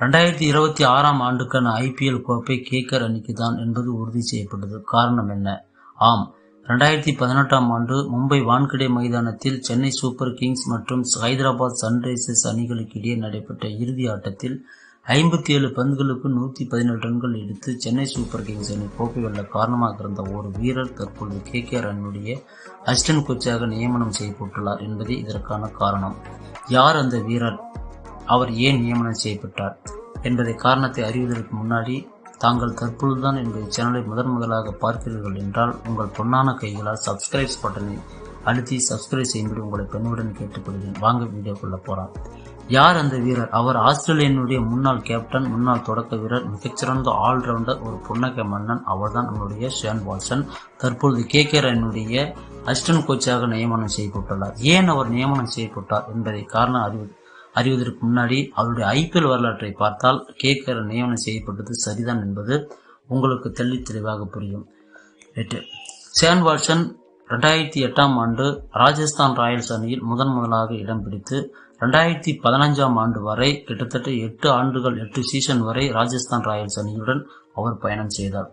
ரெண்டாயிரத்தி இருபத்தி ஆறாம் ஆண்டுக்கான ஐபிஎல் கோப்பை கேக்கர் அணிக்கு தான் என்பது உறுதி செய்யப்பட்டது. காரணம் என்ன? ஆம். ரெண்டாயிரத்தி பதினெட்டாம் ஆண்டு மும்பை வான்கடே மைதானத்தில் சென்னை சூப்பர் கிங்ஸ் மற்றும் ஹைதராபாத் சன்ரைசர்ஸ் அணிகளுக்கு இடையே நடைபெற்ற இறுதி ஆட்டத்தில் ஐம்பத்தி ஏழு பந்துகளுக்கு நூற்றி பதினேழு ரன்கள் எடுத்து சென்னை சூப்பர் கிங்ஸ் அணி கோப்பை வெல்ல காரணமாக இருந்த ஒரு வீரர் தற்பொழுது கே கே அணியுடைய அசிஸ்டன்ட் கோச்சாக நியமனம் செய்யப்பட்டுள்ளார் என்பதே இதற்கான காரணம். யார் அந்த வீரர்? அவர் ஏன் நியமனம் செய்யப்பட்டார் என்பதை காரணத்தை அறிவதற்கு முன்னாடி தாங்கள் தற்பொழுதுதான் என்னுடைய சேனலை முதன் முதலாக பார்க்கிறீர்கள் என்றால் உங்கள் பொன்னான கைகளால் சப்ஸ்கிரைப்ஸ் பட்டனை அழுத்தி சப்ஸ்கிரைப் செய்யும்படி உங்களை பெண்ணுடன் கேட்டுக்கொள்கிறேன். வாங்க வீடியோக்குள்ள போலாம். யார் அந்த வீரர்? அவர் ஆஸ்திரேலியனுடைய முன்னாள் கேப்டன் முன்னாள் தொடக்க வீரர் மிகச்சிறந்த ஆல்ரவுண்டர் ஒரு புன்னகை மன்னன். அவர்தான் நம்முடைய ஷேன் வாட்சன் தற்பொழுது கே கே அணியுடைய அசிஸ்டன்ட் கோச்சாக நியமனம் செய்யப்பட்டுள்ளார். ஏன் அவர் நியமனம் செய்யப்பட்டார் என்பதை காரணம் அறிவு அறிவதற்கு முன்னாடி அவருடைய ஐபிஎல் வரலாற்றை பார்த்தால் கேக்கர் நியமனம் செய்யப்பட்டது சரிதான் என்பது உங்களுக்கு தெள்ளி தெளிவாக புரியும். எட்டு. சேன் வாட்சன் ரெண்டாயிரத்தி எட்டாம் ஆண்டு ராஜஸ்தான் ராயல்ஸ் அணியில் முதன் முதலாக இடம் பிடித்து ரெண்டாயிரத்தி பதினஞ்சாம் ஆண்டு வரை கிட்டத்தட்ட எட்டு ஆண்டுகள் எட்டு சீசன் வரை ராஜஸ்தான் ராயல்ஸ் அணியுடன் அவர் பயணம் செய்தார்.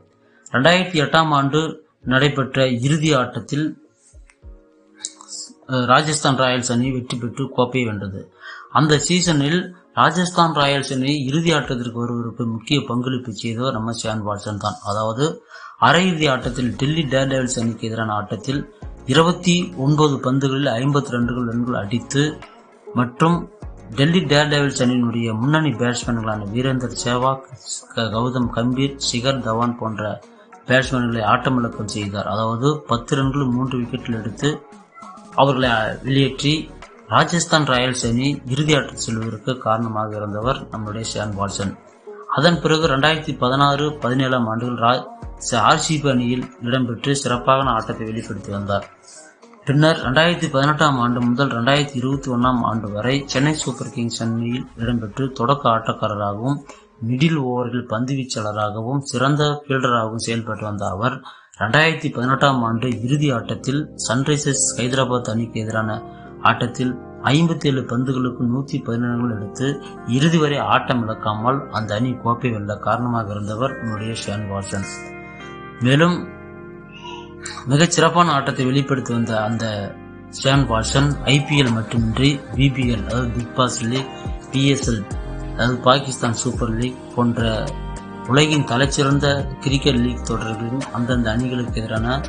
ரெண்டாயிரத்தி எட்டாம் ஆண்டு நடைபெற்ற இறுதி ஆட்டத்தில் ராஜஸ்தான் ராயல்ஸ் அணி வெற்றி பெற்று கோப்பையை வென்றது. அந்த சீசனில் ராஜஸ்தான் ராயல்ஸ் அணி இறுதி ஆட்டத்திற்கு வருவதற்கு முக்கிய பங்களிப்பு செய்தவர் நம்ம ஷான் வாட்சன் தான். அதாவது அரையிறுதி ஆட்டத்தில் டெல்லி டேர் டேவில்ஸ் அணிக்கு எதிரான ஆட்டத்தில் இருபத்தி ஒன்பது பந்துகளில் ஐம்பத்தி ரெண்டு ரன்கள் அடித்து மற்றும் டெல்லி டேர் டேவில்ஸ் அணியினுடைய முன்னணி பேட்ஸ்மேன்களான வீரேந்தர் சேவாக் க- கௌதம் கம்பீர் சிகர் தவான் போன்ற பேட்ஸ்மேன்களை ஆட்டமிழக்கம் செய்தார். அதாவது பத்து ரன்கள் மூன்று விக்கெட்டில் எடுத்து அவர்களை வெளியேற்றி ராஜஸ்தான் ராயல்ஸ் அணி இறுதி ஆட்டம் செல்வதற்கு காரணமாக இருந்தவர் நம்முடைய ஷேன் வாட்சன் அதன் பிறகு ரெண்டாயிரத்தி பதினாறு பதினேழாம் ஆண்டுகள் ஆர்சிபி அணியில் இடம்பெற்று சிறப்பான ஆட்டத்தை வெளிப்படுத்தி வந்தார். பின்னர் ரெண்டாயிரத்தி பதினெட்டாம் ஆண்டு முதல் ரெண்டாயிரத்தி இருபத்தி ஒன்றாம் ஆண்டு வரை சென்னை சூப்பர் கிங்ஸ் அணியில் இடம்பெற்று தொடக்க ஆட்டக்காரராகவும் மிடில் ஓவரில் பந்து வீச்சாளராகவும் சிறந்த ஃபீல்டராகவும் செயல்பட்டு வந்த அவர் ரெண்டாயிரத்தி பதினெட்டாம் ஆண்டு இறுதி ஆட்டத்தில் சன்ரைசர்ஸ் ஹைதராபாத் அணிக்கு எதிரான ஆட்டத்தில் ஐம்பத்தி ஏழு பந்துகளுக்கு நூற்றி பதினேழு எடுத்து இறுதி வரை ஆட்டம் இழக்காமல் அந்த அணி கோப்பை வெல்ல காரணமாக இருந்தவர் நம்முடைய ஷேன் வாட்சன் மேலும் மிகச் சிறப்பான ஆட்டத்தை வெளிப்படுத்தி வந்த அந்த ஷேன் வாட்சன் ஐபிஎல் மட்டுமின்றி பிபிஎல் அதாவது பிக் பாஸ் லீக் பிஎஸ்எல் அதாவது பாகிஸ்தான் சூப்பர் லீக் போன்ற உலகின் தலைச்சிறந்த கிரிக்கெட் லீக் தொடர்களிலும் அந்தந்த அணிகளுக்கு எதிரான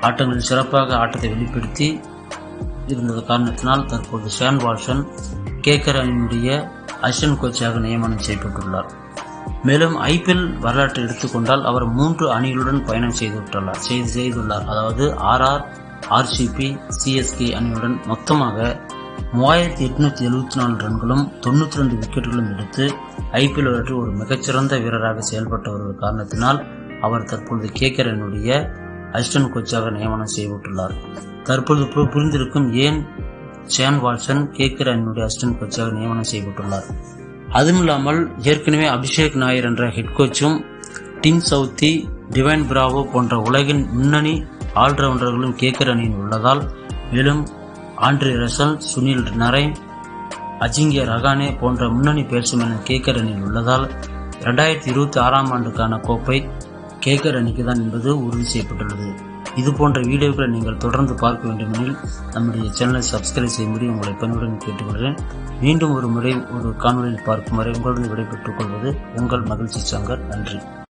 ஆட்டங்களில் சிறப்பாக ஆட்டத்தை வெளிப்படுத்தி இருந்தது காரணத்தினால் தற்போது ஷேன் வாட்சன் கேக்கர் அணியினுடைய அசிஸ்டன்ட் கோச்சாக நியமனம் செய்யப்பட்டுள்ளார். மேலும் ஐபிஎல் வரலாற்றை எடுத்துக்கொண்டால் அவர் மூன்று அணிகளுடன் பயணம் செய்துவிட்டுள்ளார் செய்து செய்துள்ளார். அதாவது ஆர்ஆர் ஆர்சிபி சிஎஸ்கே அணியுடன் மொத்தமாக மூவாயிரத்தி எட்நூத்தி எழுபத்தி நாலு ரன்களும் தொண்ணூத்தி ரெண்டு விக்கெட்டுகளும் எடுத்து ஐபிஎல் விளையாட்டில் ஒரு மிகச்சிறந்த வீரராக செயல்பட்ட ஒரு காரணத்தினால் அவர் தற்பொழுது கேக்கர் அணியுடைய அசிஸ்டன்ட் கோச்சாக நியமனம் செய்யப்பட்டுள்ளார். தற்பொழுது புரிந்திருக்கும் ஏன் சேன் வாட்சன் கேக்கர் அணியுடைய அசிஸ்டன்ட் கோச்சாக நியமனம் செய்யப்பட்டுள்ளார். அதுவும் இல்லாமல் ஏற்கனவே அபிஷேக் நாயர் என்ற ஹெட் கோச்சும் டிம் சவுத்தி டிவைன் பிராவோ போன்ற உலகின் முன்னணி ஆல்ரவுண்டர்களும் கேக்கர் அணியில் உள்ளதால் மேலும் ஆண்ட்ரி ரசல் சுனில் நரேன் அஜிங்கிய ரகானே போன்ற முன்னணி பேட்ஸ்மேன் கேக்கர் அணியில் உள்ளதால் இரண்டாயிரத்தி இருபத்தி ஆறாம் ஆண்டுக்கான கோப்பை கேக்கர் அணிக்கு தான் என்பது உறுதி செய்யப்பட்டுள்ளது. இது போன்ற வீடியோக்களை நீங்கள் தொடர்ந்து பார்க்க வேண்டுமெனில் நம்முடைய சேனலை சப்ஸ்கிரைப் செய்யும்படி உங்களை பணியுடன் கேட்டுக்கொள்கிறேன். மீண்டும் ஒரு முறை ஒரு காணொலியில் பார்க்கும் வரை உங்களுடன் விடைபெற்றுக் கொள்வது உங்கள் மகிழ்ச்சி சங்கர். நன்றி.